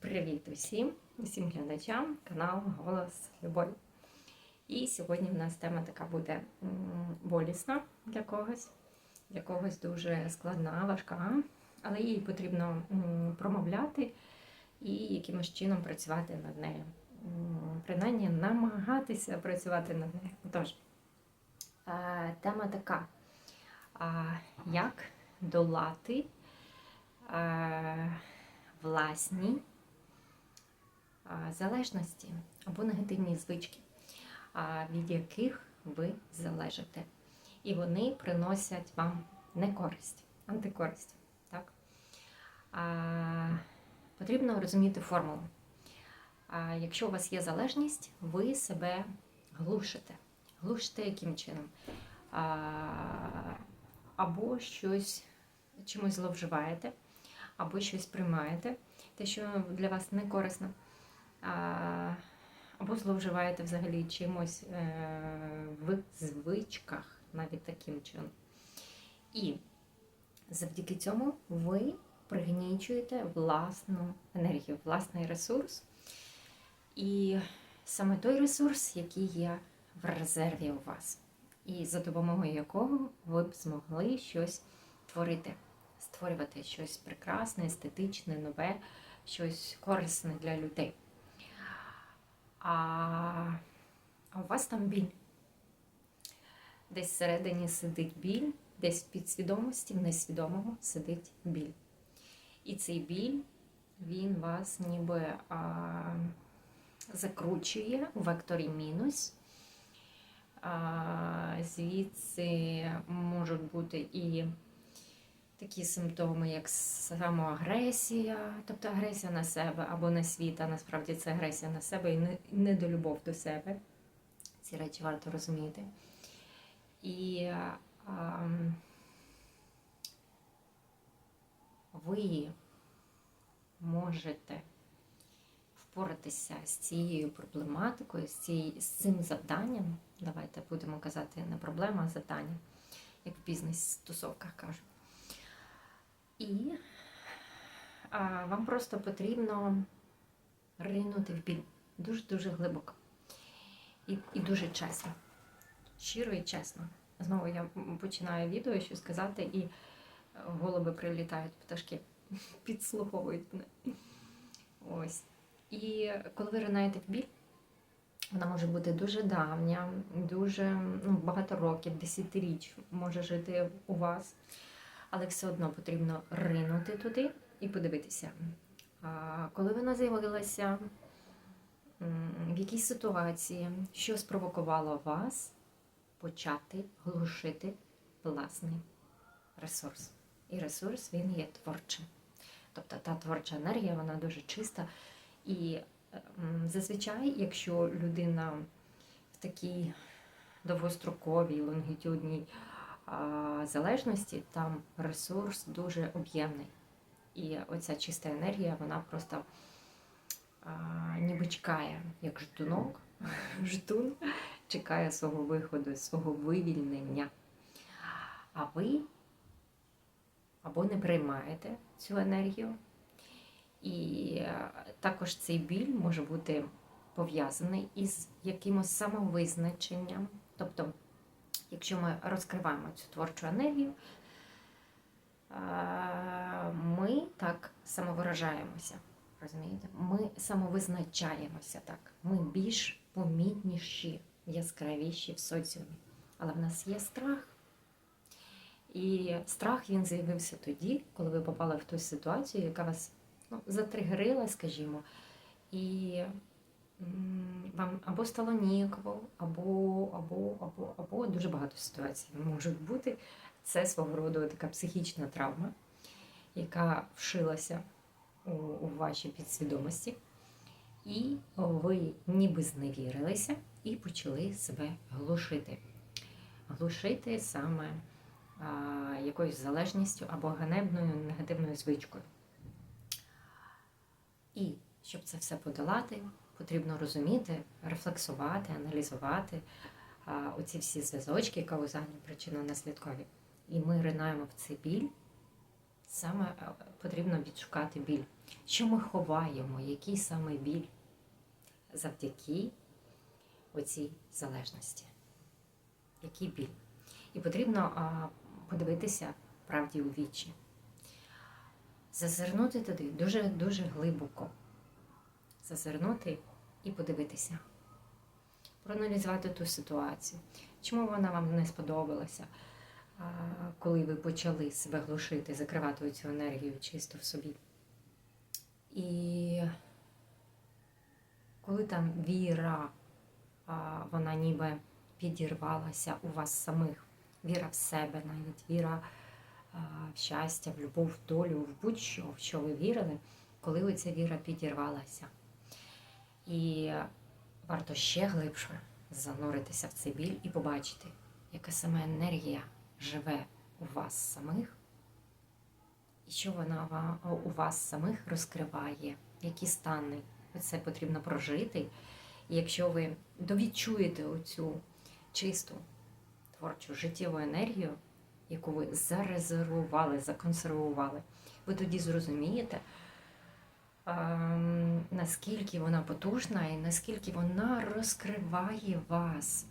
Привіт усім, усім глядачам каналу Голос Любові. І сьогодні в нас тема така буде болісна для когось, для когось дуже складна, важка, але її потрібно промовляти і якимось чином працювати над нею. Принаймні намагатися працювати над нею. Тож, е, тема така: як долати власні залежності або негативні звички, від яких ви залежите. І вони приносять вам не користь, антикористь. Так? А, потрібно розуміти формулу. А, якщо у вас є залежність, ви себе глушите. Глушите яким чином? А, або щось чимось зловживаєте, або щось приймаєте, те, що для вас не корисно, або зловживаєте взагалі чимось е, в звичках, навіть таким чином. І завдяки цьому ви пригнічуєте власну енергію, власний ресурс. І саме той ресурс, який є в резерві у вас, і за допомогою якого ви б змогли щось творити, створювати щось прекрасне, естетичне, нове, щось корисне для людей. А, у вас там біль. Десь всередині сидить біль, десь в підсвідомості, в несвідомого сидить біль. І цей біль, він вас ніби а, закручує у векторі мінус. А, звідси можуть бути і такі симптоми, як самоагресія, тобто агресія на себе або на світ, а насправді це агресія на себе і не- недолюбов до себе. Ці речі варто розуміти. І а, ви можете впоратися з цією проблематикою, з, цією, з цим завданням. Давайте будемо казати не проблема, а завдання, як в бізнес-стосовках кажуть. І а, вам просто потрібно ринути в біль дуже-дуже глибоко і, і дуже чесно. Щиро і чесно. Знову я починаю відео щось сказати, і голуби прилітають пташки, підслуховують мене. Ось. І коли ви ринаєте в біль, вона може бути дуже давня, дуже ну, багато років, десятиріч може жити у вас, але все одно потрібно ринути туди і подивитися, коли вона з'явилася, в якій ситуації, що спровокувало вас почати глушити власний ресурс. І ресурс він є творчим. Тобто та творча енергія, вона дуже чиста. І зазвичай, якщо людина в такій довгостроковій, лонгітюдній залежності, там ресурс дуже об'ємний. І оця чиста енергія, вона просто а, ніби чекає, як ждунок, ждун чекає свого виходу, свого вивільнення. А ви або не приймаєте цю енергію. І е, також цей біль може бути пов'язаний із якимось самовизначенням. Тобто, якщо ми розкриваємо цю творчу енергію, е, ми так самовиражаємося. Розумієте? Ми самовизначаємося так. Ми більш помітніші, яскравіші в соціумі. Але в нас є страх. І страх він з'явився тоді, коли ви попали в ту ситуацію, яка вас ну, затригерила, скажімо, і вам або стало ніяково, або, або, або, або дуже багато ситуацій можуть бути. Це свого роду така психічна травма, яка вшилася у, у вашій підсвідомості. І ви ніби зневірилися і почали себе глушити. Глушити саме а, якоюсь залежністю або ганебною негативною звичкою. І щоб це все подолати, потрібно розуміти, рефлексувати, аналізувати оці всі зв'язочки, каузальні, причинно-наслідкові. І ми ринаємо в цей біль Саме е, потрібно відшукати біль. Що ми ховаємо, який саме біль завдяки оцій залежності? Який біль? І потрібно а, подивитися правді у вічі. Зазирнути туди дуже-дуже глибоко. Зазирнути і подивитися. Проаналізувати ту ситуацію. Чому вона вам не сподобалася, коли ви почали себе глушити, закривати цю енергію чисто в собі. І коли там віра, вона ніби підірвалася у вас самих, віра в себе, навіть віра в щастя, в любов, в долю, в будь-що, в що ви вірили, коли оця віра підірвалася. І варто ще глибше зануритися в цей біль і побачити, яка саме енергія живе у вас самих, і що вона у вас самих розкриває, які стани. Це потрібно прожити. І якщо ви довідчуєте оцю чисту творчу життєву енергію, яку ви зарезервували, законсервували, ви тоді зрозумієте, наскільки вона потужна і наскільки вона розкриває вас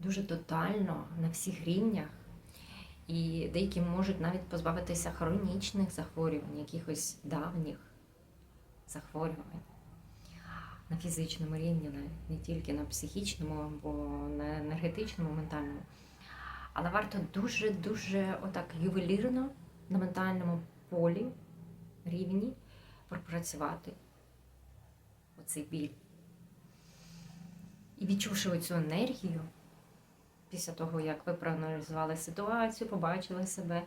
дуже тотально на всіх рівнях. І деякі можуть навіть позбавитися хронічних захворювань, якихось давніх захворювань на фізичному рівні, не тільки на психічному або на енергетичному, ментальному. Але варто дуже-дуже отак ювелірно на ментальному полі рівні пропрацювати оцей біль. І відчувши оцю енергію, після того, як ви проаналізували ситуацію, побачили себе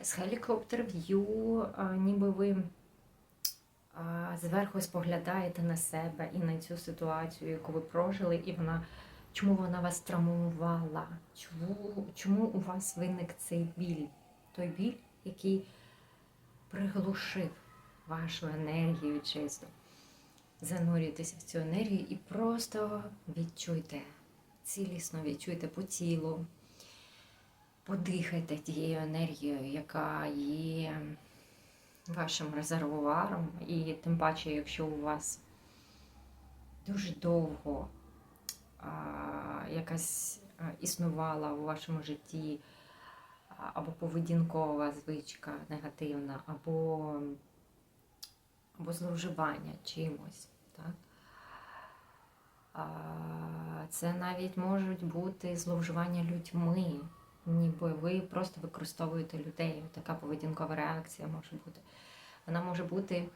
з хелікоптер в'ю, ніби ви зверху споглядаєте на себе і на цю ситуацію, яку ви прожили, і вона чому вона вас травмувала, чому, чому у вас виник цей біль, той біль, який приглушив вашу енергію чисто. Занурюйтеся в цю енергію і просто відчуйте, цілісно відчуйте по тілу, подихайте тією енергією, яка є вашим резервуаром, і тим паче, якщо у вас дуже довго а, якась існувала у вашому житті або поведінкова звичка негативна, або, або зловживання чимось. Так? Це навіть можуть бути зловживання людьми, ніби ви просто використовуєте людей. Така поведінкова реакція може бути. Вона може бути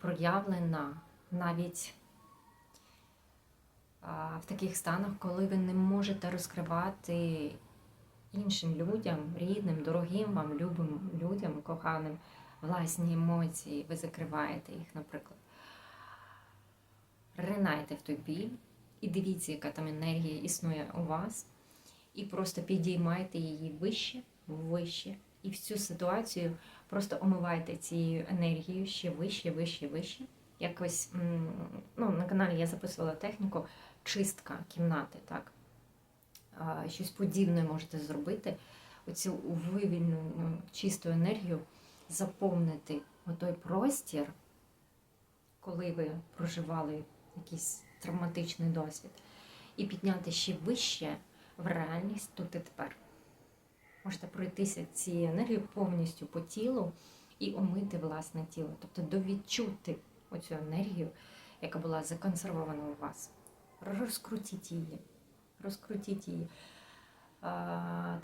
проявлена навіть в таких станах, коли ви не можете розкривати іншим людям, рідним, дорогим вам, любим людям, коханим, власні емоції, ви закриваєте їх, наприклад. Ринайте в той біль і дивіться, яка там енергія існує у вас, і просто підіймайте її вище, вище. І в цю ситуацію просто омивайте цією енергією ще вище, вище, вище. Якось ну, на каналі я записувала техніку чистка кімнати, так? Щось подібне можете зробити. Оцю вивільнену чисту енергію заповнити отой простір, коли ви проживали якийсь травматичний досвід, і підняти ще вище в реальність тут і тепер. Можете пройтися цією енергією повністю по тілу і омити власне тіло, тобто довідчути оцю енергію, яка була законсервована у вас. Розкрутіть її, розкрутіть її.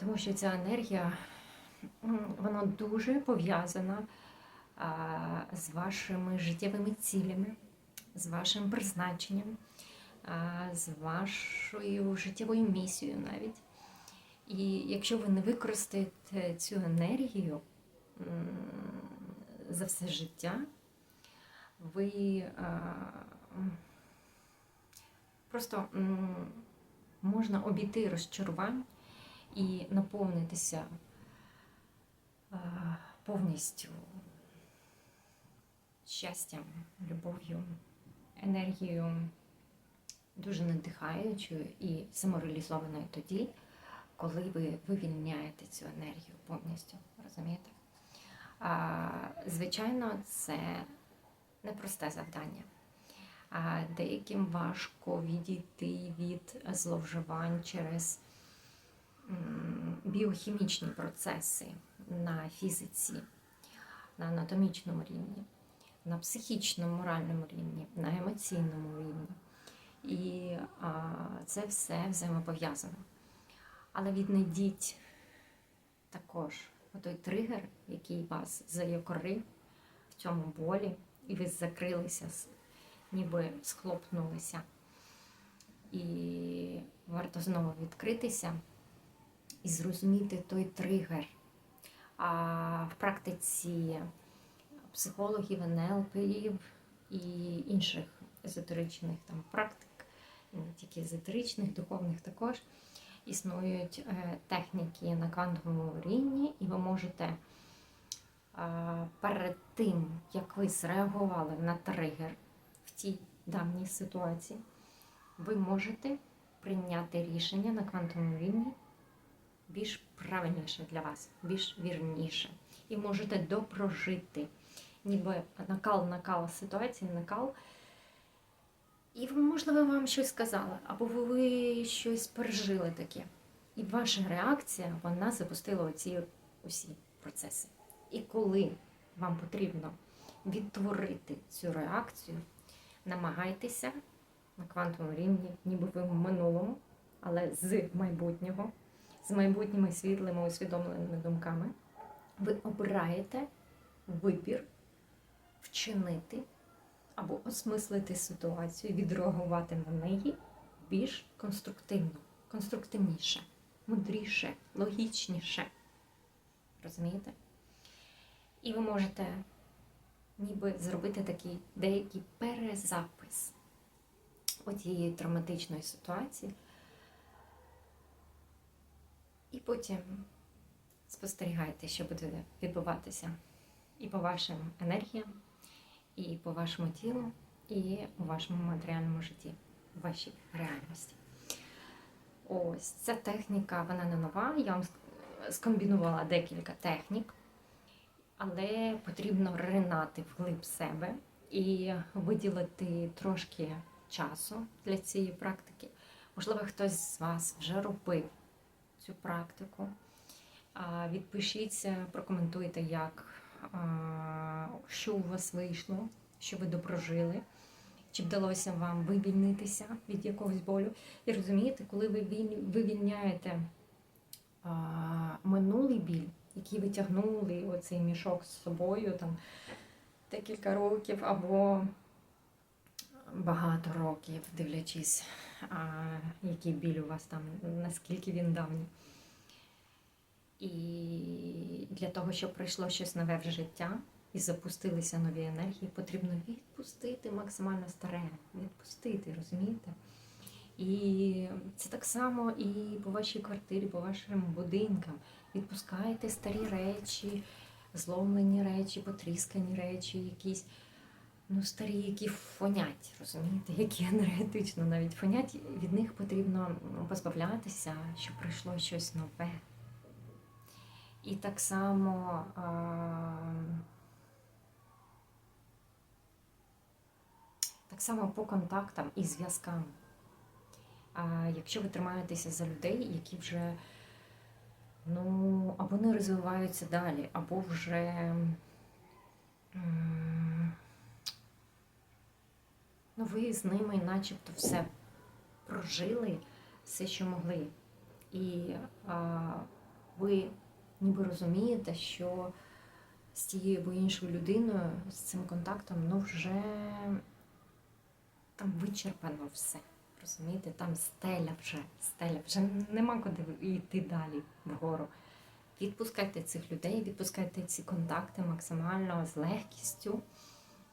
Тому що ця енергія вона дуже пов'язана з вашими життєвими цілями, з вашим призначенням, з вашою життєвою місією навіть. І якщо ви не використаєте цю енергію за все життя, ви просто можна обійти розчарувань і наповнитися повністю щастям, любов'ю, енергією дуже надихаючою і самореалізованою тоді, коли ви вивільняєте цю енергію повністю. Розумієте? Звичайно, це непросте завдання. Деяким важко відійти від зловживань через біохімічні процеси на фізиці, на анатомічному рівні, на психічному, моральному рівні, на емоційному рівні. І це все взаємопов'язано. Але віднайдіть також той тригер, який вас заякорив в цьому болі, і ви закрилися, ніби схлопнулися. І варто знову відкритися і зрозуміти той тригер. А в практиці психологів, НЛПів і інших езотеричних там практик, не тільки езотеричних, духовних також, існують е, техніки на квантовому рівні, і ви можете е, перед тим, як ви зреагували на тригер в тій давній ситуації, ви можете прийняти рішення на квантовому рівні більш правильніше для вас, більш вірніше. І можете допрожити, ніби накал, накал ситуації, накал. І можливо вам щось сказали, або ви щось пережили таке. І ваша реакція вона запустила оці усі процеси. І коли вам потрібно відтворити цю реакцію, намагайтеся на квантовому рівні, ніби ви в минулому, але з майбутнього, з майбутніми світлими усвідомленими думками, ви обираєте вибір вчинити або осмислити ситуацію, відреагувати на неї більш конструктивно, конструктивніше, мудріше, логічніше. Розумієте? І ви можете ніби зробити такий деякий перезапис оцієї травматичної ситуації. І потім спостерігайте, що буде відбуватися і по вашим енергіям, і по вашому тілу, і у вашому матеріальному житті, в вашій реальності. Ось ця техніка, вона не нова. Я вам скомбінувала декілька технік, але потрібно ринати вглиб себе і виділити трошки часу для цієї практики. Можливо, хтось з вас вже робив цю практику. Відпишіться, прокоментуйте, як, що у вас вийшло, що ви допрожили, чи вдалося вам вивільнитися від якогось болю. І розумієте, коли ви вивільняєте минулий біль, який ви тягнули оцей мішок з собою там декілька років або багато років, дивлячись, а, який біль у вас там, наскільки він давній. І для того, щоб прийшло щось нове в життя і запустилися нові енергії, потрібно відпустити максимально старе, відпустити, розумієте? І це так само і по вашій квартирі, по вашим будинкам. Відпускайте старі речі, зломлені речі, потріскані речі, якісь ну, старі, які фонять, розумієте, які енергетично навіть фонять. Від них потрібно позбавлятися, щоб прийшло щось нове. І так само а, так само по контактам і зв'язкам. Якщо ви тримаєтеся за людей, які вже ну, або не розвиваються далі, або вже ну, ви з ними начебто все прожили, все, що могли. І а, ви ніби розумієте, що з тією або іншою людиною, з цим контактом, ну вже там вичерпано все. Розумієте, там стеля вже, стеля, вже нема куди йти далі вгору. Відпускайте цих людей, відпускайте ці контакти максимально з легкістю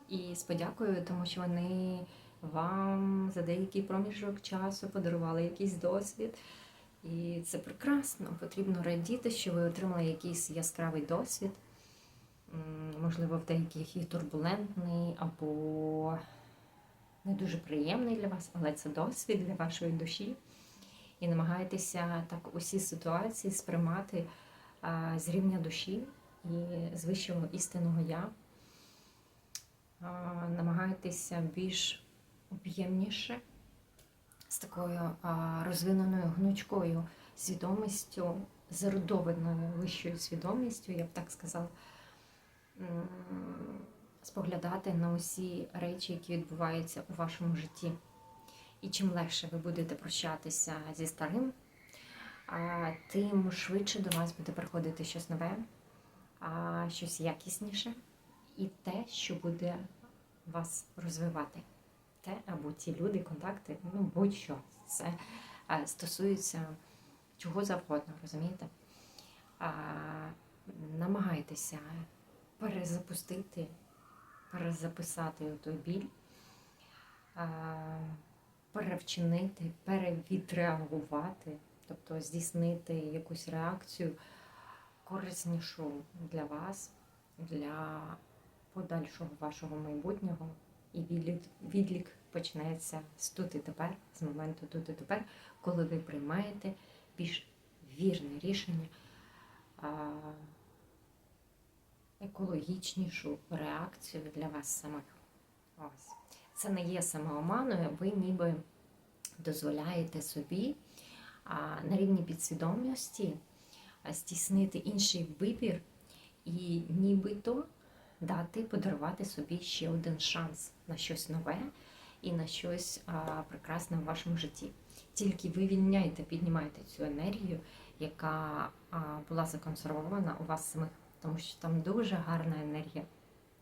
і з подякою, тому що вони вам за деякий проміжок часу подарували якийсь досвід. І це прекрасно. Потрібно радіти, що ви отримали якийсь яскравий досвід, можливо, в деяких і турбулентний, або не дуже приємний для вас, але це досвід для вашої душі. І намагайтеся так усі ситуації сприймати а, з рівня душі і з вищого істинного я. А, намагайтеся більш об'ємніше, з такою а, розвиненою гнучкою свідомістю, зародованою вищою свідомістю, я б так сказала, споглядати на усі речі, які відбуваються у вашому житті. І чим легше ви будете прощатися зі старим, тим швидше до вас буде приходити щось нове, щось якісніше, і те, що буде вас розвивати. Те або ті люди, контакти, ну будь-що. Це стосується чого завгодно, розумієте? Намагайтеся перезапустити, перезаписати той біль, перевчинити, перевідреагувати, тобто здійснити якусь реакцію кориснішу для вас, для подальшого вашого майбутнього. І відлік, відлік почнеться з тут і тепер, з моменту тут і тепер, коли ви приймаєте більш вірне рішення, екологічнішу реакцію для вас самих. Ось. Це не є самооманою, ви ніби дозволяєте собі а, на рівні підсвідомості а, здійснити інший вибір і нібито дати, подарувати собі ще один шанс на щось нове і на щось а, прекрасне в вашому житті. Тільки ви вільняєте, піднімаєте цю енергію, яка а, була законсервована у вас самих, тому що там дуже гарна енергія,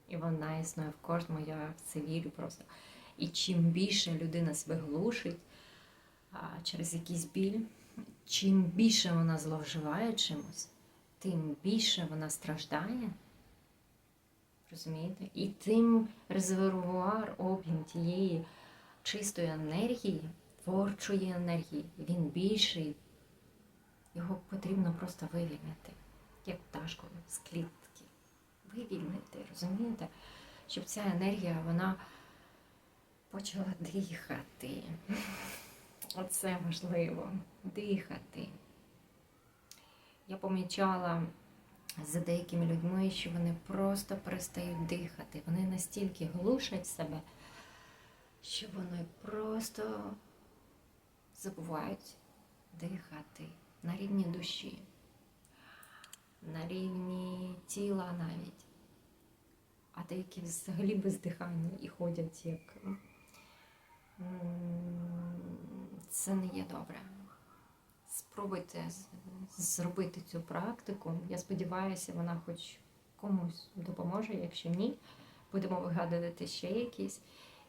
і вона існує в кожному. Я в це вірю просто. І чим більше людина себе глушить а, через якийсь біль, чим більше вона зловживає чимось, тим більше вона страждає. Розумієте? І тим резервуар, об'єм тієї чистої енергії, творчої енергії, він більший. Його потрібно просто вивільнити, як пташку з клітки. Вивільнити, розумієте? Щоб ця енергія вона почала дихати. Оце важливо дихати. Я помічала за деякими людьми, що вони просто перестають дихати. Вони настільки глушать себе, що вони просто забувають дихати на рівні душі, на рівні тіла навіть. А деякі взагалі бездихання і ходять як це не є добре. Спробуйте зробити цю практику. Я сподіваюся, вона хоч комусь допоможе. Якщо ні, будемо вигадувати ще якісь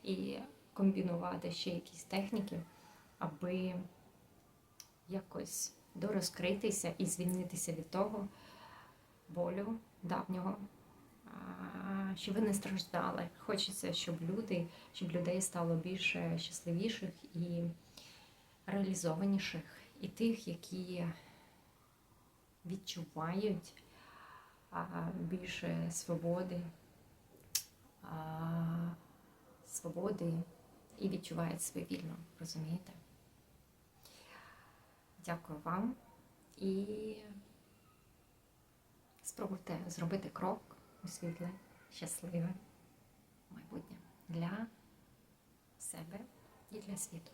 і комбінувати ще якісь техніки, аби якось дорозкритися і звільнитися від того болю давнього, щоб ви не страждали. Хочеться, щоб люди, щоб людей стало більше щасливіших і реалізованіших, і тих, які відчувають більше свободи, свободи і відчувають себе вільно, розумієте? Дякую вам і спробуйте зробити крок у світле, щасливе майбутнє для себе і для світу.